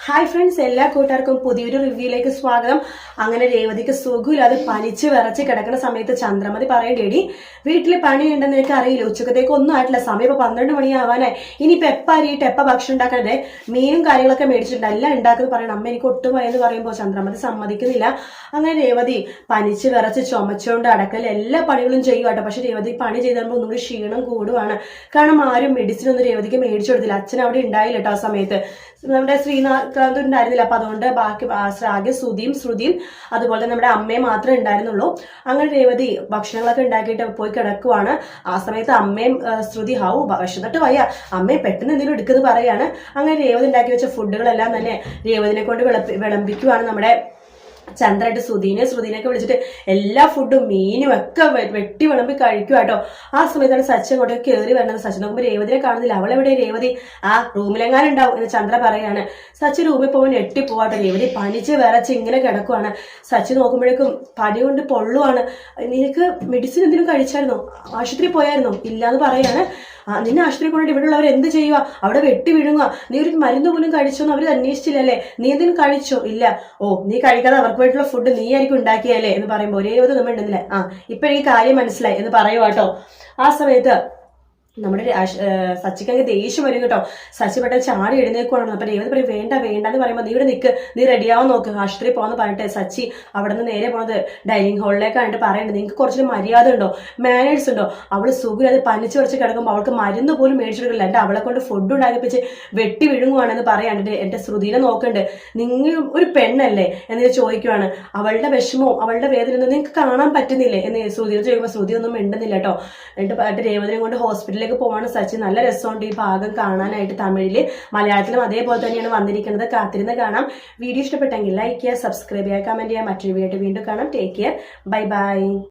Hi friends എല്ലാ കൂട്ടുകാർക്കും പുതിയൊരു റിവ്യൂയിലേക്ക് സ്വാഗതം. അങ്ങനെ രേവതിക്ക് സുഖമില്ലാതെ പനിച്ച് വിറച്ച് കിടക്കുന്ന സമയത്ത് ചന്ദ്രമതി പറയേണ്ടേടി വീട്ടിൽ പണിയുണ്ടെന്ന് എനിക്ക് അറിയില്ല ഉച്ചക്കത്തേക്ക് ഒന്നും ആയിട്ടില്ല. സമയം ഇപ്പൊ പന്ത്രണ്ട് മണിയാവാനായി. ഇനിയിപ്പോ എപ്പ അരിയിട്ട് എപ്പ ഭക്ഷണം ഉണ്ടാക്കണ്ടേ മീനും കാര്യങ്ങളൊക്കെ മേടിച്ചിട്ടുണ്ട്. എല്ലാം ഉണ്ടാക്കുന്നത് പറയണം. അമ്മ എനിക്ക് ഒട്ടും വയെന്ന് പറയുമ്പോൾ ചന്ദ്രമതി സമ്മതിക്കുന്നില്ല. അങ്ങനെ രേവതി പനിച്ച് വിറച്ച് ചുമച്ചുകൊണ്ട് അടക്കൽ എല്ലാ പണികളും ചെയ്യുവാട്ടോ പക്ഷെ രേവതി പണി ചെയ്തപ്പോൾ ഒന്നുകൂടി ക്ഷീണം കൂടുവാണ്. കാരണം ആരും മെഡിസിൻ ഒന്നും രേവതിക്ക് മേടിച്ചു കൊടുത്തില്ല. അച്ഛൻ അവിടെ ഉണ്ടായില്ല കേട്ടോ ആ സമയത്ത്. നമ്മുടെ ശ്രീനാഥ് ഉണ്ടായിരുന്നില്ല. അപ്പൊ അതുകൊണ്ട് ബാക്കി ശ്രാഗ്യ ശ്രുതിയും ശ്രുതിയും അതുപോലെ നമ്മുടെ അമ്മയെ മാത്രമേ ഉണ്ടായിരുന്നുള്ളൂ. അങ്ങനെ രേവതി ഭക്ഷണങ്ങളൊക്കെ ഉണ്ടാക്കിയിട്ട് പോയി കിടക്കുവാണ്. ആ സമയത്ത് അമ്മയും ശ്രുതി ഹാവു വിശന്നിട്ട് വയ്യ. അമ്മയെ പെട്ടെന്ന് എന്തെങ്കിലും എടുക്കുന്നത് പറയാണ്. അങ്ങനെ രേവതി ഉണ്ടാക്കി വെച്ച ഫുഡുകളെല്ലാം തന്നെ രേവതിനെ കൊണ്ട് വിളപ്പി വിളമ്പിക്കുവാണ് നമ്മുടെ ചന്ദ്രമായിട്ട് ശ്രുതിനെ ശ്രുതിനെയൊക്കെ വിളിച്ചിട്ട് എല്ലാ ഫുഡും മീനും ഒക്കെ വെട്ടി വിളമ്പി കഴിക്കുക കേട്ടോ ആ സമയത്താണ് സച്ചിൻ അങ്ങോട്ട് കയറി വരണത്. സച്ചിൻ നോക്കുമ്പോൾ രേവതിനെ കാണുന്നില്ല. അവൾ എവിടെ രേവതി. ആ റൂമിലെങ്ങാനും ഉണ്ടാവും എന്ന് ചന്ദ്ര പറയാണ്. സച്ചിൻ റൂമിൽ പോകാൻ എട്ടി പോവാട്ടോ രേവതി പനിച്ച് വിറച്ച് ഇങ്ങനെ കിടക്കുവാണ്. സച്ചിൻ നോക്കുമ്പോഴേക്കും പനി കൊണ്ട് പൊള്ളുവാണ്. നിനക്ക് മെഡിസിൻ എന്തെങ്കിലും കഴിച്ചായിരുന്നോ? ആശുപത്രി പോയായിരുന്നോ? ഇല്ലാന്ന് പറയാണ്. നിന്നെ ആശുപത്രി കൊണ്ടിട്ട് ഇവിടെ ഉള്ളവർ എന്ത് ചെയ്യുക അവിടെ വെട്ടി വിഴുങ്ങുക നീ ഒരു മരുന്ന് പോലും കഴിച്ചോന്ന് അവർ അന്വേഷിച്ചില്ലല്ലേ? നീ എന്തിനും കഴിച്ചോ? ഇല്ല. ഓ നീ കഴിക്കാതെ അവർക്ക് വേണ്ടിയുള്ള ഫുഡ് നീ ആയിരിക്കും ഉണ്ടാക്കിയല്ലേ എന്ന് പറയുമ്പോൾ ഒരേ ഒരു നമ്മൾ ഉണ്ടെന്നില്ല? ആ ഇപ്പൊ എനിക്ക് കാര്യം മനസ്സിലായി. എന്ന് പറയുവാട്ടോ ആ സമയത്ത് നമ്മുടെ സച്ചിക്ക് ഏർ സച്ചിക്കങ്ങ് ദേഷ്യം വരും കേട്ടോ. സച്ചി പെട്ടെന്ന് ചാടി എഴുന്നേക്കുവാണ് അപ്പൊ രേവതി പറയും വേണ്ട വേണ്ട എന്ന് പറയുമ്പോൾ നീ ഇവിടെ നിൽക്ക് നീ റെഡിയാവും നോക്ക് ആശുപത്രി പോകാന്ന് പറഞ്ഞിട്ട് സച്ചി അവിടെ നിന്ന് നേരെ പോണത് ഡൈനിങ് ഹാളിലേക്കായിട്ട് പറയേണ്ടത് നിങ്ങൾക്ക് കുറച്ച് മര്യാദ ഉണ്ടോ? മാനേഴ്സ് ഉണ്ടോ? അവൾ സുഖം സുഖമില്ലാതെ പനിച്ചു കുറച്ച് കിടക്കുമ്പോൾ അവൾക്ക് മരുന്ന് പോലും മേടിച്ചെടുക്കില്ല എന്റെ അവളെ കൊണ്ട് ഫുഡ് ഉണ്ടാക്കിപ്പിച്ച് വെട്ടി വിഴുങ്ങുവാണെന്ന് പറയാണ്ട് എന്റെ ശ്രുതിനെ നോക്കണ്ട് നിങ്ങൾ ഒരു പെണ്ണല്ലേ? എന്ന് ചോദിക്കുവാണ്. അവളുടെ വിഷമവും അവളുടെ വേദനയൊന്നും നിങ്ങൾക്ക് കാണാൻ പറ്റുന്നില്ലേ? എന്ന് ശ്രുതി ചോദിക്കുമ്പോൾ ശ്രുതി ഒന്നും മിണ്ടുന്നില്ല കേട്ടോ. എന്നിട്ട് രേവതിനെ കൊണ്ട് ഹോസ്പിറ്റലിലേക്ക് പോവാണ് സച്ചി നല്ല രസമുണ്ട് ഈ ഭാഗം കാണാനായിട്ട് തമിഴിൽ. മലയാളത്തിലും അതേപോലെ തന്നെയാണ് വന്നിരിക്കുന്നത്. കാത്തിരുന്ന് കാണാം. വീഡിയോ ഇഷ്ടപ്പെട്ടെങ്കിൽ ലൈക്ക് ചെയ്യുക സബ്സ്ക്രൈബ് ചെയ്യുക കമന്റ് ചെയ്യുക. മറ്റൊരു വീഡിയോ വീണ്ടും കാണാം. Take care bye bye